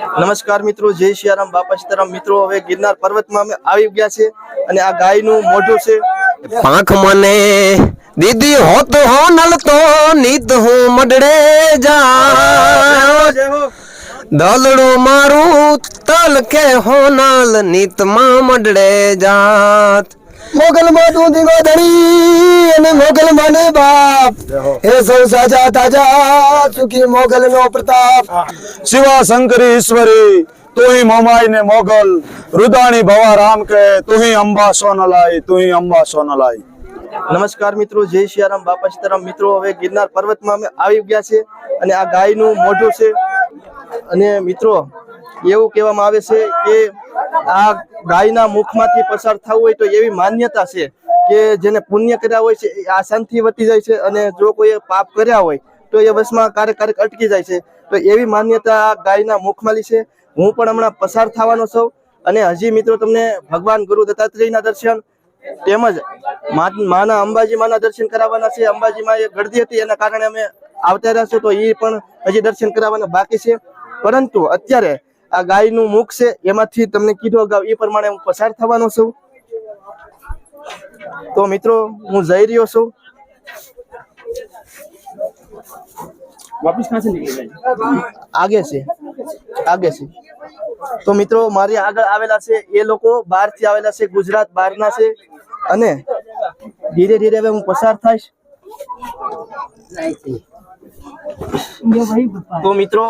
નમસ્કાર મિત્રો જય સિયારામ બાપા સીતારામ. મિત્રો હવે ગિરનાર પર્વતમાં અમે આવી ગયા છે અને આ ગાયનું મોઢું છે. પાંખ મને દીદી હોત હો નલ તો નીત હું મડડે જા. દલડું મારું તલ કે હોનાલ નીતમાં મડડે જાત. મોગલ માં તું દીગો ધણી અને મોગલ માને બાપ. હે. સૌ સાજા તાજા સુખી મોગલ નો પ્રતાપ શિવા શંકરી ઈશ્વરી તુહી મોમાઈ ને મોગલ. રુદાણી ભવા રામ કે તુહી અંબા સોનલાઈ તુહી અંબા સોનલાઈ નમસ્કાર મિત્રો જય સિયારામ બાપા સીતારામ. મિત્રો હવે ગિરનાર પર્વતમાં અમે આવી ગયા છે અને આ ગાયનું મોઢું છે. અને મિત્રો એવું કહેવામાં આવે છે કે આ ગાયના મુખમાંથી પસાર થવું હોય તો એવી માન્યતા છે કે જેને પુણ્ય કર્યા હોય છે, એ આસાનથી વટી જાય છે અને જો કોઈ પાપ કર્યા હોય તો એ વસમાં ક્યારેક ક્યારેક અટકી જાય છે. તો એવી માન્યતા આ ગાયના મુખમાંથી છે. હું પણ હમણાં પસાર થવાનો છું અને હજી મિત્રો તમને ભગવાન ગુરુ દત્તાત્રેયના દર્શન તેમજ માના અંબાજી માના દર્શન કરાવવાના છે. અંબાજીમાં એ ગળદી હતી એના કારણે અમે આવતા રહ્યા છું તો એ પણ હજી દર્શન કરાવવાના બાકી છે. પરંતુ અત્યારે આ ગાયનું મુખ છે એમાંથી તમને કીધો અગાઉ એ પ્રમાણે હું પસાર થવાનો છું. તો મિત્રો હું જઈ રહ્યો છું. આગે છે આગે છે. તો મિત્રો મારી આગળ આવેલા છે એ લોકો બહારથી આવેલા છે ગુજરાત બહારના છે અને ધીરે ધીરે હવે હું પસાર થઈશ. તો મિત્રો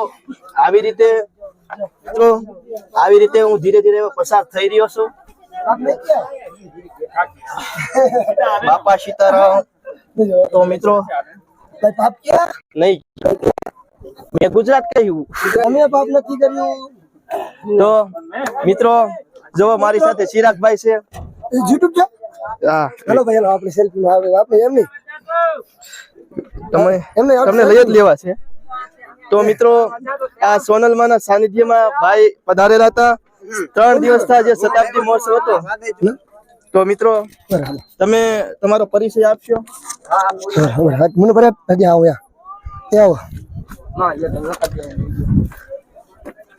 આવી રીતે મિત્રો આવી રીતે હું ધીરે ધીરે પસાર થઈ રહ્યો છું. બાપા સીતારામ. તો મિત્રો નહીં. મેં ગુજરાત કહ્યું. અમે પાપ નથી કર્યું. તો મિત્રો જો મારી સાથે ચિરાગભાઈ છે. યુટ્યુબ છે? હા. હેલો ભાઈ હેલો આપણે સેલ્ફી માં આવે આપણે એમ નહીં. તમે એમને તમને લઈ જ લેવા છે. તો મિત્રો આ સોનલમાના સાનિધ્યમાં ભાઈ પધારેલા હતા. ત્રણ દિવસ જે શતાબ્દી મહોત્સવ હતો. તો મિત્રો તમે તમારો પરિચય આપશો? મને ભરે હજી આવો આવો.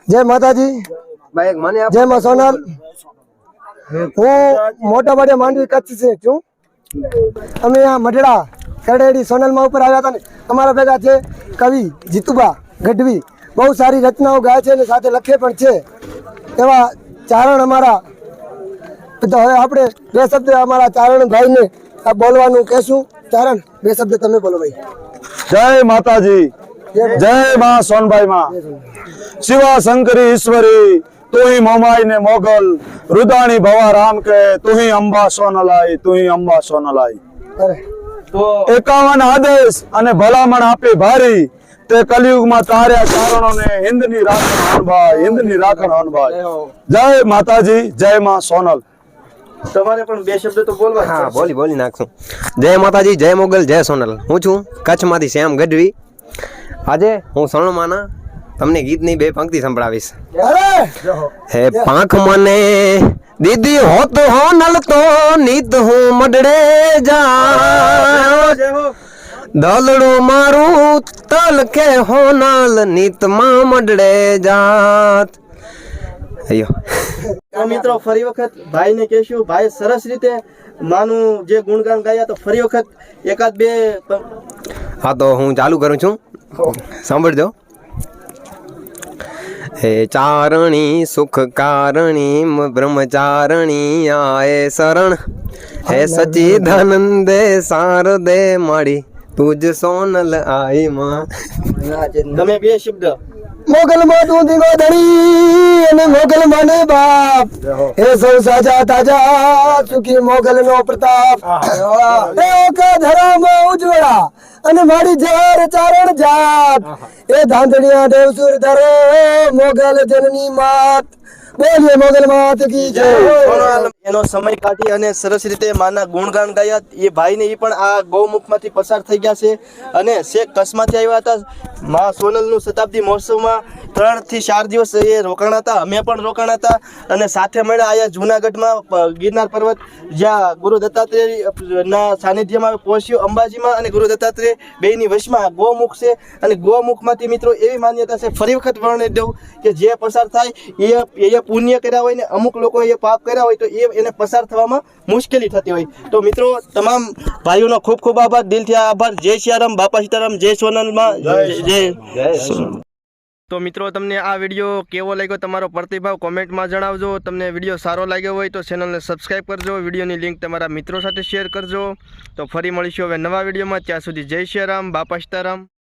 જય માતાજી. જય માં સોનલ. હું મોટા ભાગે માંડવી કચ્છ છે છું. અમે આ મઢડા. કડેડી સોનલમાં ઉપર આવ્યા હતા ને અમારા ભેગા છે કવિ જીતુબા ગઢવી બહુ સારી રચનાઓ ગાય છે અને સાથે લખે પણ છે. એવા ચારણ અમારા તો હવે આપણે બે શબ્દ અમારા ચારણ ભાઈને આ બોલવાનું કહેશું. ચારણ બે શબ્દ તમે બોલો ભાઈ. જય માતાજી જય માં સોનભાઈ માં. શિવા શંકરી ઈશ્વરી તુહી મોમાઈ ને મોગલ રુદાણી ભવા રામ કે તુહી અંબા સોનલાઈ તુહી અંબા સોનલાઈ એકાવન આદેશ અને ભલામણ આપી ભારી. તે કલયુગમાં તાર્યા ચારણોને હિન્દની રાખણ હનભાઈ હિન્દની રાખણ હનભાઈ જય માતાજી જય માં સોનલ. તમારે પણ બે શબ્દ તો બોલવા હા. બોલી બોલી નાખશું. જય માતાજી જય મોગલ જય સોનલ. હું છું કચ્છમાંથી શ્યામ ગઢવી. આજે હું સોનમાના તમને ગીતની બે પંક્તિ સંભળાવીશ. હે પાંખ મને દીદી હોત હો નલ તો નીત હું મડડે જા. દલડું મારું તલ કે નલ નીતમાં મડડે જાત. અયો. મિત્રો ફરી વખત ભાઈને કહેશું ભાઈ સરસ રીતે માનું જે ગુણગાન ગાયા તો ફરી વખત એકાદ બે હા તો હું ચાલુ કરું છું. સાંભળજો. હે ચારણી સુખ કારણી મ બ્રહ્મચારણી આય શરણ. હે સચિદાનંદે શારદે માડી તુજ સોનલ આઈ માં તમે બે શબ્દ મોગલ માં તું દીવો ધણી અને મોગલ માને બાપ. હે. સૌ સાજા તાજા સુખી મોગલ નો પ્રતાપ હે ઓકા ધરામાં ઉજવળા અને મારી જાર ચારણ જાત. એ ધાંધણિયા દેવસુર ધરો મોગલ જનની માત. બોલીએ મોગલ માત કી જય. એનો સમય કાઢી અને સરસ રીતે માના ગુણગાન ગાયા. એ ભાઈને એ પણ આ ગૌમુખમાંથી પસાર થઈ ગયા છે. અને શેખ કચ્છમાંથી આવ્યા હતા. મા સોનલનું શતાબ્દી મહોત્સવમાં ત્રણથી ચાર દિવસ એ રોકાણા હતા. અમે પણ રોકાણા હતા. અને સાથે મળ્યા આયા જુનાગઢમાં ગિરનાર પર્વત, જ્યાં ગુરુ દત્તાત્રેયના સાનિધ્યમાં પહોંચ્યો અંબાજીમાં. અને ગુરુ દત્તાત્રેય બેની વશમાં ગૌમુખ છે. અને ગૌમુખમાંથી મિત્રો એવી માન્યતા છે, ફરી વખત વર્ણવી દઉં કે જે પસાર થાય, એ એ પુણ્ય કર્યા હોય ને અમુક લોકો એ પાપ કર્યા હોય તો એ એને પસાર થવામાં મુશ્કેલી થતી હોય. તો મિત્રો તમામ ભાઈઓનો ખૂબ ખૂબ આભાર. દિલથી આભાર. જય સિયારામ બાપા સીતારામ જય સોનલમાં. જય જય તો મિત્રો તમને આ વીડિયો કેવો લાગ્યો તમારો પ્રતિભાવ કોમેન્ટમાં જણાવજો. તમને વીડિયો સારો લાગ્યો હોય તો ચેનલને સબસ્ક્રાઈબ કરજો. વિડીયોની લિંક તમારા મિત્રો સાથે શેર કરજો. તો ફરી મળીશું હવે નવા વિડીયોમાં. ત્યાં સુધી જય સિયારામ બાપા સીતારામ.